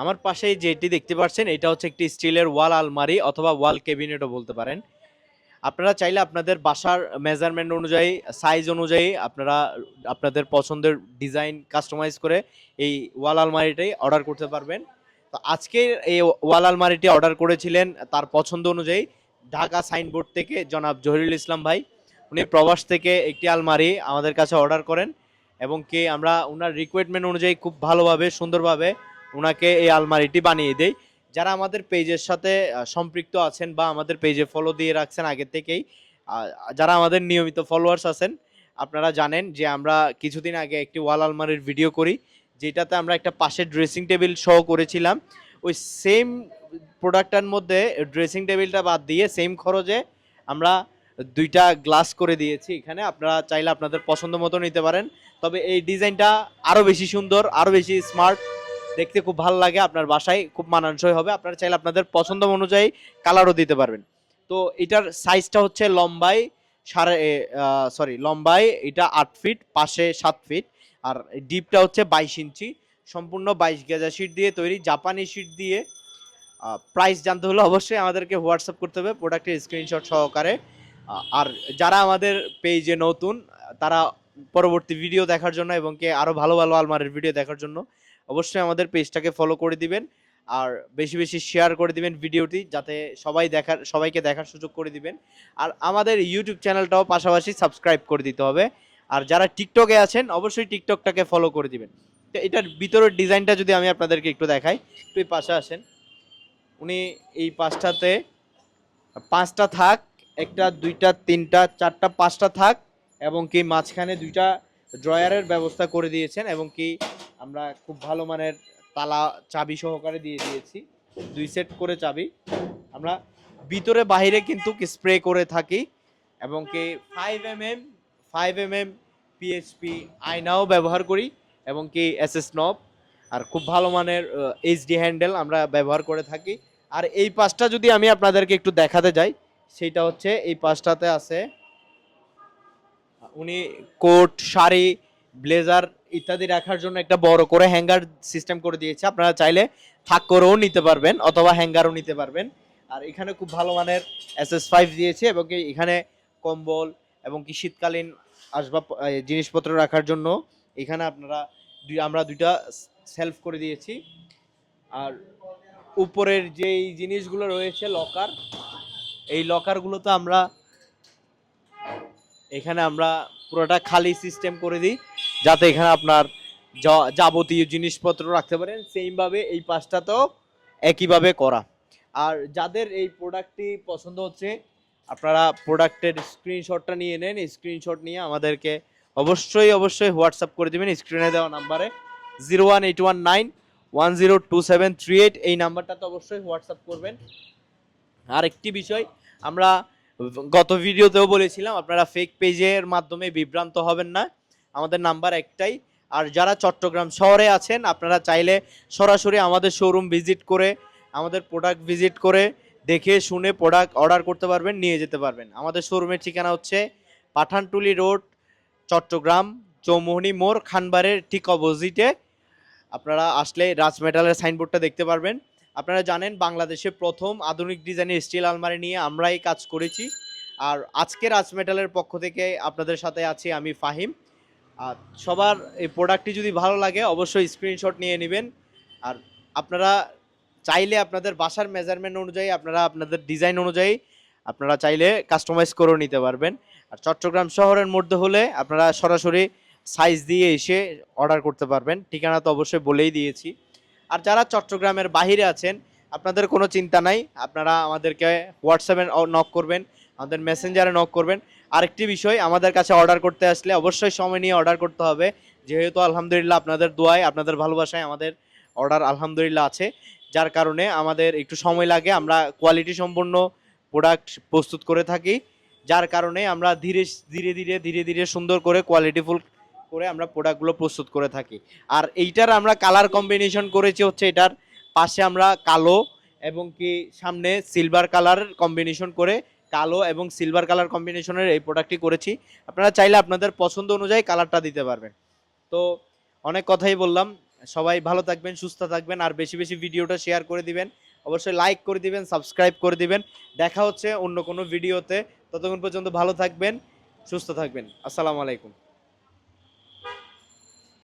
আমার পাশেই যেটি দেখতে পাচ্ছেন, এটা হচ্ছে একটি স্টিলের ওয়াল আলমারি অথবা ওয়াল ক্যাবিনেটও বলতে পারেন। আপনারা চাইলে আপনাদের বাসার মেজারমেন্ট অনুযায়ী সাইজ অনুযায়ী আপনারা, আপনাদের পছন্দের ডিজাইন কাস্টমাইজ করে এই ওয়াল আলমারিটাই অর্ডার করতে পারবেন। তো আজকে এই ওয়াল আলমারিটি অর্ডার করেছিলেন তার পছন্দ অনুযায়ী ঢাকা সাইনবোর্ড থেকে জনাব জহিরুল ইসলাম ভাই। উনি প্রবাস থেকে একটি আলমারি আমাদের কাছে অর্ডার করেন এবং কি আমরা ওনার রিকোয়ারমেন্ট অনুযায়ী খুব ভালোভাবে, সুন্দরভাবে ওনাকে এই আলমারিটি বানিয়ে দেই। যারা আমাদের পেজের সাথে সম্পৃক্ত আছেন বা আমাদের পেজে ফলো দিয়ে রাখছেন আগে থেকেই যারা আমাদের নিয়মিত ফলোয়ার্স আছেন, আপনারা জানেন যে আমরা কিছুদিন আগে একটি ওয়াল আলমারির ভিডিও করি, যেটাতে আমরা একটা পাশে ড্রেসিং টেবিল শো করেছিলাম। ওই সেম প্রোডাক্টটার মধ্যে ড্রেসিং টেবিলটা বাদ দিয়ে সেম খরচে আমরা দুইটা গ্লাস করে দিয়েছি এখানে। আপনারা চাইলে আপনাদের পছন্দ মতো নিতে পারেন। তবে এই ডিজাইনটা আরও বেশি সুন্দর আরও বেশি স্মার্ট দেখতে খুব ভালো লাগে, আপনার বাসায় খুব মানানসই হবে। আপনারা চাইলে আপনাদের পছন্দ অনুযায়ী কালারও দিতে পারবেন। তো এটার সাইজটা হচ্ছে লম্বায় সাড়ে সরি লম্বায় এটা আট ফিট পাশে সাত ফিট আর ডিপটা হচ্ছে বাইশ ইঞ্চি। সম্পূর্ণ বাইশ গেজা শিট দিয়ে তৈরি, জাপানি শিট দিয়ে। প্রাইস জানতে হলে অবশ্যই আমাদেরকে হোয়াটসঅ্যাপ করতে হবে প্রোডাক্টের স্ক্রিনশট সহকারে। আর যারা আমাদের পেজে নতুন, তারা পরবর্তী ভিডিও দেখার জন্য এবং কি আরও ভালো ভালো আলমারির ভিডিও দেখার জন্য অবশ্যই আমাদের পেজটাকে ফলো করে দিবেন আর বেশি বেশি শেয়ার করে দিবেন ভিডিওটি যাতে সবাই দেখার, সবাইকে দেখার সুযোগ করে দিবেন। আর আমাদের ইউটিউব চ্যানেলটাও পাশাপাশি সাবস্ক্রাইব করে দিতে হবে। আর যারা টিকটকে আছেন, অবশ্যই টিকটকটাকে ফলো করে দিবেন। তো এটার ভিতরের ডিজাইনটা যদি আমি আপনাদেরকে একটু দেখাই, একটু পাশে আসেন। উনি এই পাঁচটাতে পাঁচটা থাক, একটা, দুইটা, তিনটা, চারটা, পাঁচটা থাক, এবং কি মাঝখানে দুইটা ড্রয়ারের ব্যবস্থা করে দিয়েছেন, এবং কি আমরা খুব ভালো মানের তালা চাবি সহকারে দিয়ে দিয়েছি। দুই সেট করে চাবি। আমরা ভিতরে বাইরে কিন্তু স্প্রে করে থাকি এবং কি five M M five M M PHP আয়নাও ব্যবহার করি এবং কি এস এস নব আর খুব ভালো মানের এইচডি হ্যান্ডেল আমরা ব্যবহার করে থাকি। আর এই পাশটা যদি আমি আপনাদেরকে একটু দেখাতে যাই, সেটা হচ্ছে এই পাশটাতে আছে উনি কোট, শাড়ি, ব্লেজার ইত্যাদি রাখার জন্য একটা বড় করে হ্যাঙ্গার সিস্টেম করে দিয়েছে। আপনারা চাইলে থাক করেও নিতে পারবেন অথবা হ্যাঙ্গারও নিতে পারবেন। আর এখানে খুব ভালো মানের এস এস ফাইভ দিয়েছে এবং এখানে কম্বল এবং কি শীতকালীন আসবাব জিনিসপত্র রাখার জন্য এখানে আপনারা আমরা দুইটা সেলফ করে দিয়েছি। আর উপরের যেই জিনিসগুলো রয়েছে লকার এই লকারগুলোতে আমরা এখানে আমরা পুরোটা খালি সিস্টেম করে দিই। যাতে এখানে আপনার যাবতীয় জিনিসপত্র রাখতে পারেন সেইভাবে এই পাশটাতেও একইভাবে করা। আর যাদের এই প্রোডাক্টটি পছন্দ হচ্ছে, আপনারা প্রোডাক্টের স্ক্রিনশটটা নিয়ে নেন স্ক্রিনশট নিয়ে আমাদেরকে অবশ্যই অবশ্যই হোয়াটসঅ্যাপ করে দেবেন স্ক্রিনে দেওয়া নাম্বারে zero one eight one nine one zero two seven three eight এই নাম্বারটাতে অবশ্যই হোয়াটসঅ্যাপ করবেন। আর একটি বিষয়, আমরা গত ভিডিওতেও বলেছিলাম, আপনারা ফেক পেজের মাধ্যমে বিভ্রান্ত হবেন না। আমাদের নাম্বার একটাই। আর যারা চট্টগ্রাম শহরে আছেন, আপনারা চাইলে সরাসরি আমাদের শোরুম ভিজিট করে, আমাদের প্রোডাক্ট ভিজিট করে দেখে শুনে প্রোডাক্ট অর্ডার করতে পারবেন, নিয়ে যেতে পারবেন। আমাদের শোরুমের ঠিকানা হচ্ছে পাঠানটুলি রোড, চট্টগ্রাম, চৌমোহনী মোড় খানবারের ঠিক অপোজিটে আপনারা আসলে রাজ মেটালের সাইনবোর্ডটা দেখতে পারবেন। আপনারা জানেন বাংলাদেশে প্রথম আধুনিক ডিজাইনের স্টিল আলমারি নিয়ে আমরাই কাজ করেছি। আর আজকে রাজ মেটালের পক্ষ থেকে আপনাদের সাথে আছি আমি ফাহিম। আর সবার এই প্রোডাক্টটি যদি ভালো লাগে, অবশ্যই স্ক্রিনশট নিয়ে নেবেন। আর আপনারা চাইলে আপনাদের বাসার মেজারমেন্ট অনুযায়ী, আপনারা আপনাদের ডিজাইন অনুযায়ী আপনারা চাইলে কাস্টমাইজ করেও নিতে পারবেন। আর চট্টগ্রাম শহরের মধ্যে হলে আপনারা সরাসরি সাইজ দিয়ে এসে অর্ডার করতে পারবেন। ঠিকানা তো অবশ্যই বলেই দিয়েছি। আর যারা চট্টগ্রামের বাইরে আছেন, আপনাদের কোনো চিন্তা নাই। আপনারা আমাদেরকে হোয়াটসঅ্যাপে নক করবেন, আমাদের মেসেঞ্জারে নক করবেন। আরেকটি বিষয় আমাদের কাছে অর্ডার করতে আসলে অবশ্যই সময় নিয়ে অর্ডার করতে হবে। যেহেতু আলহামদুলিল্লাহ আপনাদের দোয়ায়, আপনাদের ভালোবাসায় আমাদের অর্ডার আলহামদুলিল্লাহ আছে। যার কারণে আমাদের একটু সময় লাগে, আমরা কোয়ালিটি সম্পন্ন প্রোডাক্ট প্রস্তুত করে থাকি। যার কারণে আমরা ধীরে ধীরে ধীরে ধীরে ধীরে সুন্দর করে কোয়ালিটিফুল করে আমরা প্রোডাক্টগুলো প্রস্তুত করে থাকি। আর এইটার আমরা কালার কম্বিনেশন করেছি হচ্ছে এটার। পাশে আমরা কালো এবং কি সামনে সিলভার কালার কম্বিনেশন করে কালো এবং সিলভার কালার কম্বিনেশনের এই প্রোডাক্টটি করেছি। আপনারা চাইলে আপনাদের পছন্দ অনুযায়ী কালারটা দিতে পারবেন। তো অনেক কথাই বললাম। সবাই ভালো থাকবেন, সুস্থ থাকবেন, আর বেশি বেশি ভিডিওটা শেয়ার করে দিবেন। অবশ্যই লাইক করে দিবেন সাবস্ক্রাইব করে দিবেন। দেখা হচ্ছে অন্য কোনো ভিডিওতে ততক্ষণ পর্যন্ত ভালো থাকবেন, সুস্থ থাকবেন। আসসালামু আলাইকুম।